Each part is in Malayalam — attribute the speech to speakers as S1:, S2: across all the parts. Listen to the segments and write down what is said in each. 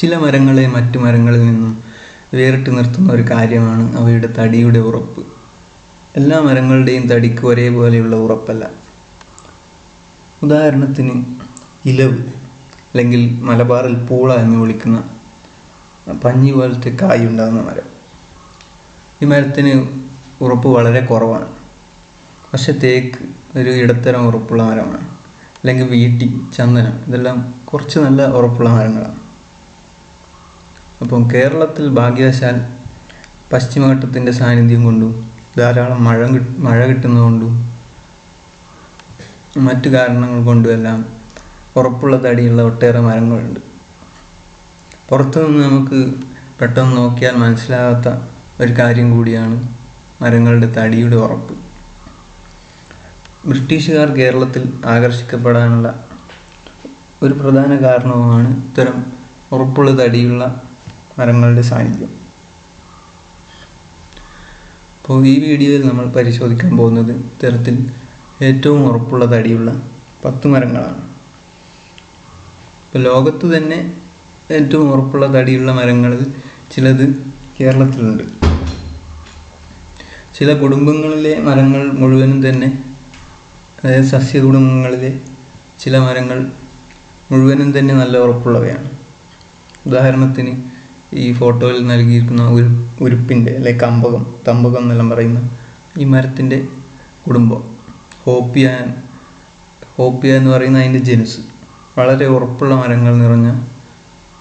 S1: ചില മരങ്ങളെ മറ്റു മരങ്ങളിൽ നിന്നും വേറിട്ട് നിർത്തുന്ന ഒരു കാര്യമാണ് അവയുടെ തടിയുടെ ഉറപ്പ്. എല്ലാ മരങ്ങളുടെയും തടിക്ക് ഒരേപോലെയുള്ള ഉറപ്പല്ല. ഉദാഹരണത്തിന് ഇലവ് അല്ലെങ്കിൽ മലബാറിൽ പൂള എന്ന് വിളിക്കുന്ന പഞ്ഞി പോലത്തെ കായ് ഉണ്ടാകുന്ന മരം. ഈ മരത്തിന് ഉറപ്പ് വളരെ കുറവാണ്. പക്ഷെ തേക്ക് ഒരു ഇടത്തരം ഉറപ്പുള്ള മരമാണ്. അല്ലെങ്കിൽ വീട്ടി ചന്ദനം ഇതെല്ലാം കുറച്ച് നല്ല ഉറപ്പുള്ള മരങ്ങളാണ്. അപ്പം കേരളത്തിൽ ഭാഗ്യവശാൽ പശ്ചിമഘട്ടത്തിന്റെ സാന്നിധ്യം കൊണ്ടും ധാരാളം മഴ മഴ കിട്ടുന്നതുകൊണ്ടും മറ്റു കാരണങ്ങൾ കൊണ്ടുമെല്ലാം ഉറപ്പുള്ള തടിയുള്ള ഒട്ടേറെ മരങ്ങളുണ്ട്. പുറത്തുനിന്ന് നമുക്ക് പെട്ടെന്ന് നോക്കിയാൽ മനസ്സിലാകാത്ത ഒരു കാര്യം കൂടിയാണ് മരങ്ങളുടെ തടിയുടെ ഉറപ്പ്. ബ്രിട്ടീഷുകാർ കേരളത്തിൽ ആകർഷിക്കപ്പെടാനുള്ള ഒരു പ്രധാന കാരണവുമാണ് ഇത്തരം ഉറപ്പുള്ള തടിയുള്ള മരങ്ങളുടെ സാന്നിധ്യം. അപ്പോൾ ഈ വീഡിയോയിൽ നമ്മൾ പരിശോധിക്കാൻ പോകുന്നത് ഇത്തരത്തിൽ ഏറ്റവും ഉറപ്പുള്ള തടിയുള്ള പത്ത് മരങ്ങളാണ്. ഇപ്പോൾ ലോകത്ത് തന്നെ ഏറ്റവും ഉറപ്പുള്ള തടിയുള്ള മരങ്ങളിൽ ചിലത് കേരളത്തിലുണ്ട്. ചില കുടുംബങ്ങളിലെ മരങ്ങൾ മുഴുവനും തന്നെ അതായത് സസ്യ കുടുംബങ്ങളിലെ ചില മരങ്ങൾ മുഴുവനും തന്നെ നല്ല ഉറപ്പുള്ളവയാണ്. ഉദാഹരണത്തിന് ഈ ഫോട്ടോയിൽ നൽകിയിരിക്കുന്ന ഒരു ഉരുപ്പിന്റെ അല്ലെ കമ്പകം തമ്പകം എന്നെല്ലാം പറയുന്ന ഈ മരത്തിന്റെ കുടുംബം. ഹോപ്പിയ ഹോപ്പിയ എന്ന് പറയുന്ന അതിന്റെ ജനുസ്. വളരെ ഉറപ്പുള്ള മരങ്ങൾ നിറഞ്ഞ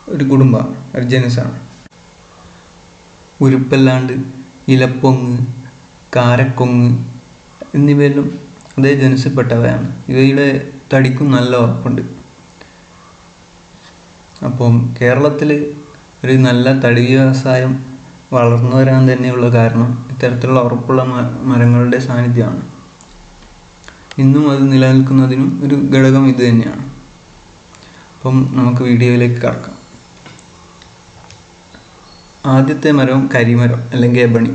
S1: ഒരു കുടുംബമാണ് ഒരു ജനുസാണ്. ഉരുപ്പല്ലാണ്ട് ഇലപ്പൊങ്ങ് കാരക്കൊങ്ങ് എന്നിവയെല്ലാം അതേ ജനുസിൽപ്പെട്ടവയാണ് ഇവയുടെ തടിക്കും നല്ല ഉറപ്പുണ്ട്. അപ്പം കേരളത്തിൽ ഒരു നല്ല തടി വ്യവസായം വളർന്നു വരാൻ തന്നെയുള്ള കാരണം ഇത്തരത്തിലുള്ള ഉറപ്പുള്ള മരങ്ങളുടെ സാന്നിധ്യമാണ്. ഇന്നും അത് നിലനിൽക്കുന്നതിനും ഒരു ഘടകം ഇത് തന്നെയാണ്. അപ്പം നമുക്ക് വീഡിയോയിലേക്ക് കടക്കാം. ആദ്യത്തെ മരം കരിമരം അല്ലെങ്കിൽ എബണി.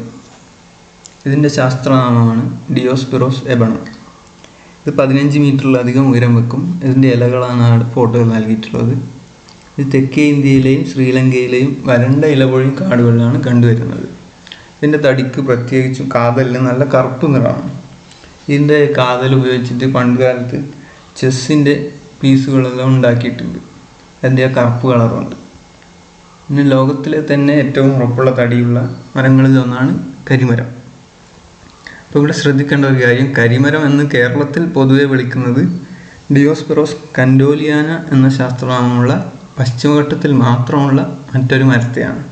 S1: ഇതിന്റെ ശാസ്ത്രനാമമാണ് ഡിയോസ്പിറോസ് എബണം. ഇത് പതിനഞ്ച് മീറ്ററിലധികം ഉയരം വെക്കും. ഇതിന്റെ ഇലകളാണ് ഫോട്ടോയിൽ നൽകിയിട്ടുള്ളത്. ഇത് തെക്കേ ഇന്ത്യയിലെയും ശ്രീലങ്കയിലെയും വരണ്ട ഇലപൊഴിയും കാടുകളിലാണ് കണ്ടുവരുന്നത്. ഇതിന്റെ തടിക്ക് പ്രത്യേകിച്ചും കാതലിന് നല്ല കറുപ്പ് നിറമാണ്. ഇതിന്റെ കാതൽ ഉപയോഗിച്ചിട്ട് പണ്ട് കാലത്ത് ചെസ്സിന്റെ പീസുകളെല്ലാം ഉണ്ടാക്കിയിട്ടുണ്ട്. അതിന്റെ ആ കറുപ്പ് കളറുണ്ട്. പിന്നെ ലോകത്തിലെ തന്നെ ഏറ്റവും ഉറപ്പുള്ള തടിയുള്ള മരങ്ങളിൽ ഒന്നാണ് കരിമരം. അപ്പോൾ ഇവിടെ ശ്രദ്ധിക്കേണ്ട ഒരു കാര്യം കരിമരം എന്ന് കേരളത്തിൽ പൊതുവെ വിളിക്കുന്നത് ഡിയോസ്പെറോസ് കൻഡോലിയാന എന്ന ശാസ്ത്രനാമമുള്ള പശ്ചിമഘട്ടത്തിൽ മാത്രമുള്ള മറ്റൊരു മരത്തെയാണ്.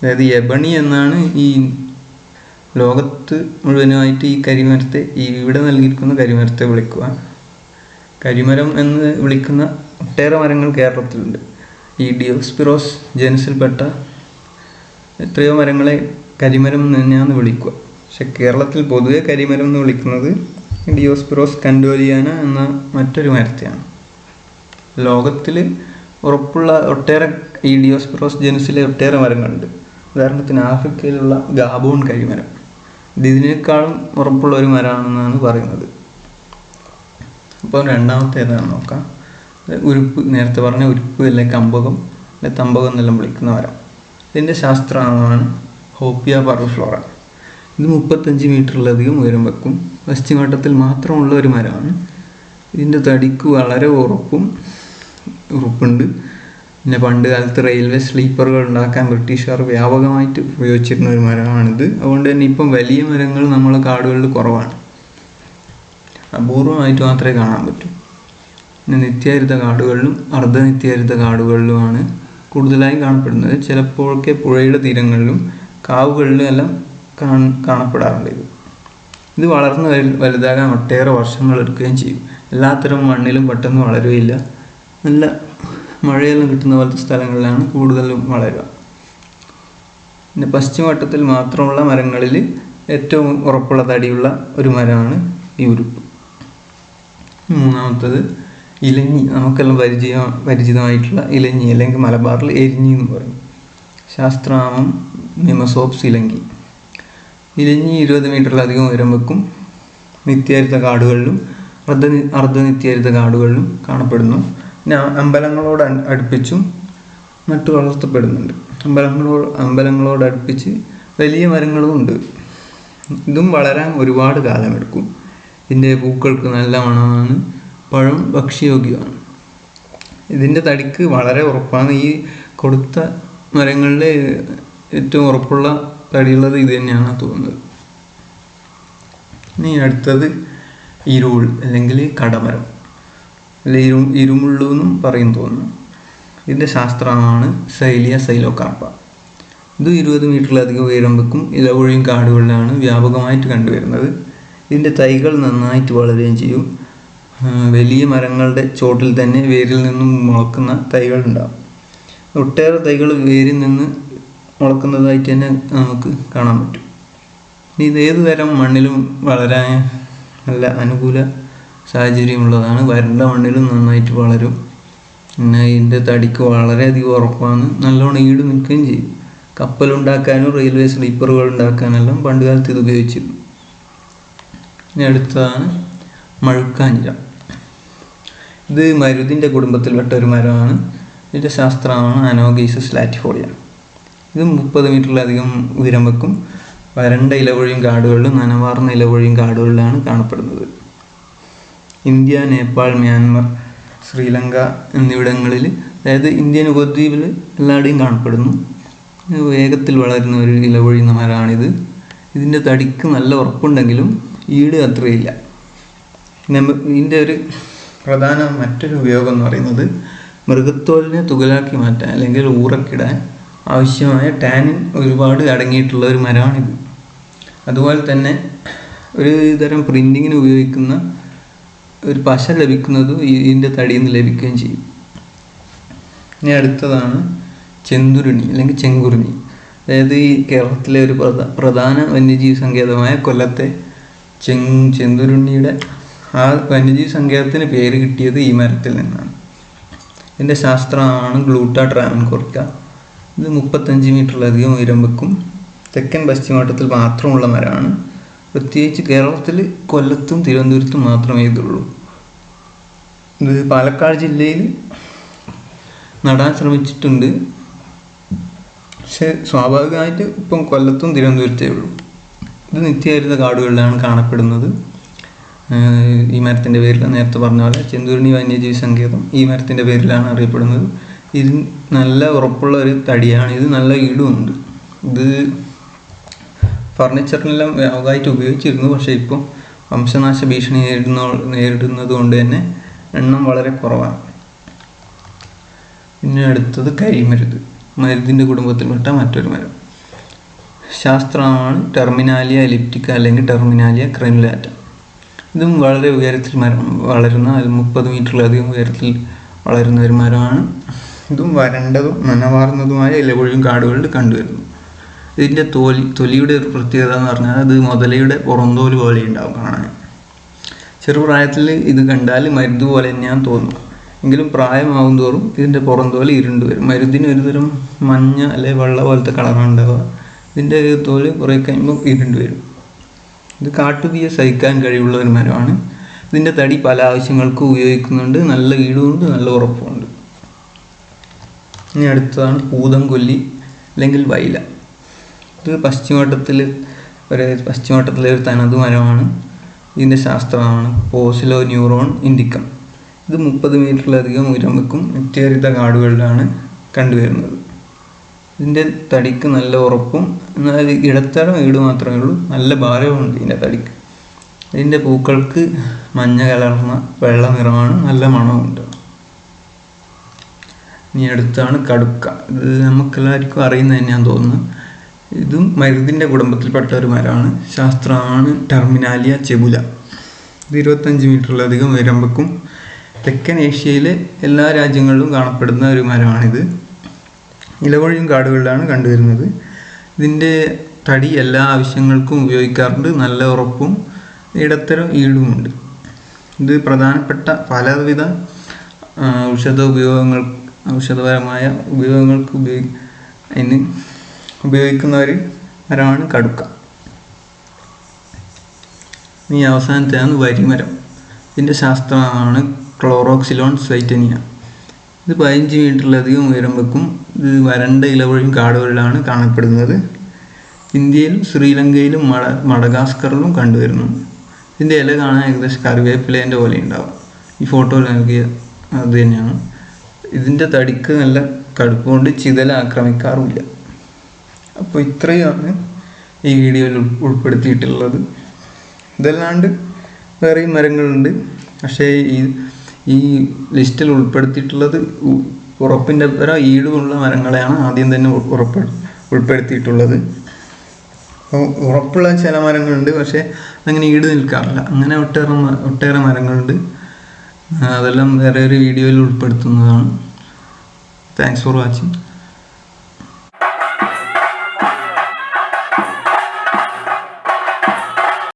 S1: അതായത് എബണി എന്നാണ് ഈ ലോകത്ത് മുഴുവനുമായിട്ട് ഈ കരിമരത്തെ ഈ ഇവിടെ നൽകിയിരിക്കുന്ന കരിമരത്തെ വിളിക്കുക. കരിമരം എന്ന് വിളിക്കുന്ന ഒട്ടേറെ മരങ്ങൾ കേരളത്തിലുണ്ട്. ഈ ഡിയോസ്പിറോസ് ജനസിൽപ്പെട്ട എത്രയോ മരങ്ങളെ കരിമരം എന്ന് തന്നെയാണ് വിളിക്കുക. പക്ഷെ കേരളത്തിൽ പൊതുവെ കരിമരം എന്ന് വിളിക്കുന്നത് ഡിയോസ്പിറോസ് കണ്ടോലിയാന എന്ന മറ്റൊരു മരത്തെയാണ്. ലോകത്തിൽ ഉറപ്പുള്ള ഒട്ടേറെ ഈ ഡിയോസ്പിറോസ് ജനുസിലെ ഒട്ടേറെ മരങ്ങളുണ്ട്. ഉദാഹരണത്തിന് ആഫ്രിക്കയിലുള്ള ഗാബോൺ കരിമരം. ഇത് ഇതിനേക്കാളും ഉറപ്പുള്ള ഒരു മരമാണെന്നാണ് പറയുന്നത്. അപ്പോൾ രണ്ടാമത്തെ ഏതാണെന്ന് നോക്കാം. ഉരുപ്പ് നേരത്തെ പറഞ്ഞ ഉരുപ്പ് അല്ലെ കമ്പകം അല്ലെ തമ്പകം എന്നെല്ലാം വിളിക്കുന്ന മരം. ഇതിന്റെ ശാസ്ത്രനാമമാണ് ഹോപ്പിയ പർഫ്ലോറ ഇത് മുപ്പത്തഞ്ച് മീറ്ററിലധികം ഉയരം വെക്കും. പശ്ചിമഘട്ടത്തിൽ മാത്രമുള്ള ഒരു മരമാണ്. ഇതിന്റെ തടിക്ക് വളരെ ഉറപ്പും ഉറപ്പുണ്ട്. പിന്നെ പണ്ട് കാലത്ത് റെയിൽവേ സ്ലീപ്പറുകൾ ഉണ്ടാക്കാൻ ബ്രിട്ടീഷുകാർ വ്യാപകമായിട്ട് ഉപയോഗിച്ചിരുന്ന ഒരു മരമാണിത്. അതുകൊണ്ട് തന്നെ ഇപ്പം വലിയ മരങ്ങൾ നമ്മളെ കാടുകളിൽ കുറവാണ്. അപൂർവമായിട്ട് മാത്രമേ കാണാൻ പറ്റൂ. പിന്നെ നിത്യഹരിത കാടുകളിലും അർദ്ധനിത്യഹരിത കാടുകളിലുമാണ് കൂടുതലായി കാണപ്പെടുന്നത്. ചിലപ്പോഴൊക്കെ പുഴയുടെ തീരങ്ങളിലും കാവുകളിലും എല്ലാം കാണപ്പെടാറുണ്ട് ഇത്. ഇത് വളർന്ന് വലു- വലുതാകാൻ ഒട്ടേറെ വർഷങ്ങൾ എടുക്കുകയും ചെയ്യും. എല്ലാത്തരം മണ്ണിലും പെട്ടെന്ന് വളരുകയില്ല. നല്ല മഴയെല്ലാം കിട്ടുന്ന പോലത്തെ സ്ഥലങ്ങളിലാണ് കൂടുതലും വളരുക. പിന്നെ പശ്ചിമഘട്ടത്തിൽ മാത്രമുള്ള മരങ്ങളിൽ ഏറ്റവും ഉറപ്പുള്ള തടിയുള്ള ഒരു മരമാണ് ഈ ഉരുപ്പ് മൂന്നാമത്തത് ഇലഞ്ഞി. നമുക്കെല്ലാം പരിചയ പരിചിതമായിട്ടുള്ള ഇലഞ്ഞി അല്ലെങ്കിൽ മലബാറിൽ എരിഞ്ഞി എന്ന് പറയും. ശാസ്ത്രനാമം മിമസോപ്സ് ഇലങ്കി. ഇലഞ്ഞി ഇരുപത് മീറ്ററിലധികം ഉയരം വെക്കും. നിത്യഹരിത കാടുകളിലും അർദ്ധ അർദ്ധനിത്യഹരിത കാടുകളിലും കാണപ്പെടുന്നു. അമ്പലങ്ങളോട് അടുപ്പിച്ചും നട്ടു വളർത്തപ്പെടുന്നുണ്ട്. അമ്പലങ്ങളോട് അമ്പലങ്ങളോട് അടുപ്പിച്ച് വലിയ മരങ്ങളും ഉണ്ട്. ഇതും വളരാൻ ഒരുപാട് കാലമെടുക്കും. ഇതിന്റെ പൂക്കൾക്ക് നല്ല മണമാണ് പഴം ഭക്ഷ്യയോഗ്യമാണ്. ഇതിന്റെ തടിക്ക് വളരെ ഉറപ്പാണ്. ഈ കൊടുത്ത മരങ്ങളിലെ ഏറ്റവും ഉറപ്പുള്ള തടിയുള്ളത് ഇത് തന്നെയാണ് തോന്നുന്നത്. ഇനി അടുത്തത് ഇരുൾ അല്ലെങ്കിൽ കടമരം. അല്ലെ ഇരു ഇരുമുള്ളു എന്നും പറയും തോന്നുന്നു. ഇതിന്റെ ശാസ്ത്രമാണ് സൈലിയ സൈലോകാർപ്പ ഇത് ഇരുപത് മീറ്ററിലധികം ഉയരം വെക്കും ഇലവൊഴിയും കാടുകളിലാണ് വ്യാപകമായിട്ട് കണ്ടുവരുന്നത്. ഇതിന്റെ തൈകൾ നന്നായിട്ട് വളരുകയും ചെയ്യും. വലിയ മരങ്ങളുടെ ചോട്ടിൽ തന്നെ വേരിൽ നിന്നും മുളക്കുന്ന തൈകൾ ഉണ്ടാവും. ഒട്ടേറെ തൈകൾ വേരിൽ നിന്ന് മുളക്കുന്നതായിട്ട് തന്നെ നമുക്ക് കാണാൻ പറ്റും. ഇത് ഏത് തരം മണ്ണിലും വളരാൻ നല്ല അനുകൂല സാഹചര്യമുള്ളതാണ്. വരണ്ട മണ്ണിലും നന്നായിട്ട് വളരും. പിന്നെ ഇതിന്റെ തടിക്ക് വളരെയധികം ഉറപ്പാണ്. നല്ലോണം ഈട് നിൽക്കുകയും ചെയ്യും. കപ്പലുണ്ടാക്കാനും റെയിൽവേ സ്ലീപ്പറുകൾ ഉണ്ടാക്കാനെല്ലാം പണ്ട് കാലത്ത് ഇത് ഉപയോഗിച്ചിരുന്നു. ഇനി അടുത്തതാണ് മഴുക്കാഞ്ചിര ഇത് മരുതിന്റെ കുടുംബത്തിൽപ്പെട്ട ഒരു മരമാണ്. ഇതിന്റെ ശാസ്ത്രമാണ് അനോഗീസസ് ലാറ്റിഫോളിയ ഇത് മുപ്പത് മീറ്ററിലധികം ഉയരം വെക്കും. വരണ്ട ഇലവഴിയും കാടുകളിലും നനവാർന്ന ഇലവഴിയും കാടുകളിലാണ് കാണപ്പെടുന്നത്. ഇന്ത്യ നേപ്പാൾ മ്യാൻമർ ശ്രീലങ്ക എന്നിവിടങ്ങളിൽ അതായത് ഇന്ത്യൻ ഉപദ്വീപിൽ എല്ലായിടെയും കാണപ്പെടുന്നു. വേഗത്തിൽ വളരുന്ന ഒരു ഇലവൊഴിയുന്ന മരമാണിത് ഇതിന്റെ തടിക്ക് നല്ല ഉറപ്പുണ്ടെങ്കിലും ഈട് അത്രയില്ല. ഇതിന്റെ ഒരു പ്രധാന മറ്റൊരു ഉപയോഗം എന്ന് പറയുന്നത് മൃഗത്തോലിനെ തുകലാക്കി മാറ്റാൻ അല്ലെങ്കിൽ ഊറക്കിടാൻ ആവശ്യമായ ടാനിൻ ഒരുപാട് അടങ്ങിയിട്ടുള്ള ഒരു മരമാണിത്. അതുപോലെ തന്നെ ഒരു തരം പ്രിന്റിങ്ങിന് ഉപയോഗിക്കുന്ന ഒരു പശ ലഭിക്കുന്നതും ഇതിന്റെ തടിയിൽ നിന്ന് ലഭിക്കുകയും ചെയ്യും. ഇനി അടുത്തതാണ് ചെന്തുരുണി അല്ലെങ്കിൽ ചെങ്കുറിഞ്ഞി അതായത് ഈ കേരളത്തിലെ ഒരു പ്രധ- പ്രധാന വന്യജീവി സങ്കേതമായ കൊല്ലത്തെ ചെങ് ചെന്തുരുണിയുടെ ആ വന്യജീവി സങ്കേതത്തിന് പേര് കിട്ടിയത് ഈ മരത്തിൽ നിന്നാണ്. ഇതിന്റെ ശാസ്ത്രമാണ് ഗ്ലൂട്ട ട്രാവൻകോർക്ക. ഇത് മുപ്പത്തഞ്ച് മീറ്ററിലധികം ഉയരം വെക്കും. തെക്കൻ പശ്ചിമഘട്ടത്തിൽ മാത്രമുള്ള മരമാണ്. പ്രത്യേകിച്ച് കേരളത്തിൽ കൊല്ലത്തും തിരുവനന്തപുരത്തും മാത്രമേ ഇതുള്ളൂ. ഇത് പാലക്കാട് ജില്ലയിൽ നടാൻ ശ്രമിച്ചിട്ടുണ്ട്. പക്ഷെ സ്വാഭാവികമായിട്ട് ഇപ്പം കൊല്ലത്തും തിരുവനന്തപുരത്തേ ഉള്ളൂ. ഇത് നിത്യഹരിത കാടുകളിലാണ് കാണപ്പെടുന്നത്. ഈ മരത്തിന്റെ പേരിൽ നേരത്തെ പറഞ്ഞ പോലെ ചെന്തൂരിണി വന്യജീവി സങ്കേതം ഈ മരത്തിന്റെ പേരിലാണ് അറിയപ്പെടുന്നത്. ഇത് നല്ല ഉറപ്പുള്ള ഒരു തടിയാണ്. ഇത് നല്ല ഈടുമുണ്ട് ഇത് ഫർണിച്ചറിനെല്ലാം വ്യാപകമായിട്ട് ഉപയോഗിച്ചിരുന്നു. പക്ഷേ ഇപ്പോൾ വംശനാശ ഭീഷണി നേരിടുന്ന നേരിടുന്നത് കൊണ്ട് തന്നെ എണ്ണം വളരെ കുറവാണ്. പിന്നെ അടുത്തത് കരിമരുത് മരുതിന്റെ കുടുംബത്തിൽപ്പെട്ട മറ്റൊരു മരം. ശാസ്ത്രമാണ് ടെർമിനാലിയ എലിപ്റ്റിക്ക അല്ലെങ്കിൽ ടെർമിനാലിയ ക്രെനുലാറ്റ ഇതും വളരെ ഉയരത്തിൽ മരം വളരുന്ന മുപ്പത് മീറ്ററിലധികം ഉയരത്തിൽ വളരുന്ന ഒരു മരമാണ്. ഇതും വരണ്ടതും നനവാർന്നതുമായ ഇലപൊഴിയും കാടുകളിൽ കണ്ടുവരുന്നു. ഇതിന്റെ തോലി തൊലിയുടെ ഒരു പ്രത്യേകത എന്ന് പറഞ്ഞാൽ അത് മുതലയുടെ പുറന്തോൽ പോലെ ഉണ്ടാവും കാണാൻ. ചെറുപ്രായത്തിൽ ഇത് കണ്ടാൽ മരുന്ന് പോലെ തന്നെയാണ് തോന്നും. എങ്കിലും പ്രായമാവും തോറും ഇതിന്റെ പുറന്തോൽ ഇരുണ്ട് വരും. മരുന്നിന് ഒരുതരം മഞ്ഞ അല്ലെ വെള്ള പോലത്തെ കളറാണ് ഉണ്ടാവുക. ഇതിന്റെ തോൽ കുറേ കഴിയുമ്പോൾ ഇരുണ്ട് വരും. ഇത് കാട്ടുതീയെ സഹിക്കാൻ കഴിവുള്ള ഒരു മരമാണ്. ഇതിന്റെ തടി പല ആവശ്യങ്ങൾക്കും ഉപയോഗിക്കുന്നുണ്ട്. നല്ല ഈടുമുണ്ട് നല്ല ഉറപ്പുമുണ്ട്. ഇനി അടുത്തതാണ് പൂതം കൊല്ലി അല്ലെങ്കിൽ വൈല. ഇത് പശ്ചിമഘട്ടത്തിൽ ഒരു പശ്ചിമഘട്ടത്തിലെ ഒരു തനതു മരമാണ്. ഇതിന്റെ ശാസ്ത്രമാണ്. പോസിലോ ന്യൂറോൺ ഇൻഡിക്കം. ഇത് മുപ്പത് മീറ്ററിലധികം ഉയരം വെക്കും. നിത്യഹരിത കാടുകളിലാണ് കണ്ടുവരുന്നത്. ഇതിന്റെ തടിക്ക് നല്ല ഉറപ്പും എന്നാൽ ഇടത്തരം ഈട് മാത്രമേ ഉള്ളൂ. നല്ല ഭാരവുമുണ്ട് ഇതിന്റെ തടിക്ക്. ഇതിന്റെ പൂക്കൾക്ക് മഞ്ഞ കലർന്ന വെള്ള നിറമാണ്. നല്ല മണമുണ്ട് ഇനി അടുത്താണ് കടുക്ക. ഇത് നമുക്കെല്ലാവർക്കും അറിയുന്നത് തന്നെയാണെന്ന് തോന്നുന്നു ഇതും മരുതിന്റെ കുടുംബത്തിൽപ്പെട്ട ഒരു മരമാണ് ശാസ്ത്രമാണ് ടെർമിനാലിയ ചെബുല. ഇത് ഇരുപത്തഞ്ച് മീറ്ററിലധികം ഉയരമ്പക്കും തെക്കൻ ഏഷ്യയിലെ എല്ലാ രാജ്യങ്ങളിലും കാണപ്പെടുന്ന ഒരു മരമാണിത് ഇലവഴിയും കാടുകളിലാണ് കണ്ടുവരുന്നത്. ഇതിന്റെ തടി എല്ലാ ആവശ്യങ്ങൾക്കും ഉപയോഗിക്കാറുണ്ട്. നല്ല ഉറപ്പും ഇടത്തരം ഈടുമുണ്ട്. ഇത് പ്രധാനപ്പെട്ട പലവിധ ഔഷധ ഉപയോഗങ്ങൾ ഔഷധപരമായ ഉപയോഗങ്ങൾക്ക് ഉപയോഗി അതിന് ഉപയോഗിക്കുന്ന ഒരു മരമാണ് കടുക്ക. ഇനി അവസാനത്തെയാണ് വരിമരം. ഇതിന്റെ ശാസ്ത്രമാണ് ക്ലോറോക്സിലോൺ സൈറ്റനിയ ഇത് പതിനഞ്ച് മീറ്ററിലധികം ഉയരം വെക്കും. ഇത് വരണ്ട ഇലവഴിയും കാടുകളിലാണ് കാണപ്പെടുന്നത്. ഇന്ത്യയിലും ശ്രീലങ്കയിലും മട മടഗാസ്കറിലും കണ്ടുവരുന്നു. ഇതിന്റെ ഇല കാണാൻ ഏകദേശം കറിവേപ്പിലേന്റെ പോലെ ഉണ്ടാവും. ഈ ഫോട്ടോ നൽകിയ അത് തന്നെയാണ്. ഇതിന്റെ തടിക്ക് നല്ല കടുപ്പുകൊണ്ട് ചിതല ആക്രമിക്കാറുമില്ല. അപ്പോൾ ഇത്രയാണ് ഈ വീഡിയോയിൽ ഉൾ- ഉൾപ്പെടുത്തിയിട്ടുള്ളത്. ഇതല്ലാണ്ട് വേറെയും മരങ്ങളുണ്ട്. പക്ഷേ ഈ ഈ ലിസ്റ്റിൽ ഉൾപ്പെടുത്തിയിട്ടുള്ളത് ഉറപ്പിന്റെ പര ഈടുമുള്ള മരങ്ങളെയാണ് ആദ്യം തന്നെ ഉറപ്പ് ഉൾപ്പെടുത്തിയിട്ടുള്ളത്. ഉറപ്പുള്ള ചില മരങ്ങളുണ്ട് പക്ഷേ അങ്ങനെ ഈട് നിൽക്കാറില്ല. അങ്ങനെ ഒട്ടേറെ ഒട്ടേറെ മരങ്ങളുണ്ട്. അതെല്ലാം വേറെ ഒരു വീഡിയോയിൽ ഉൾപ്പെടുത്തുന്നതാണ്. Thanks for watching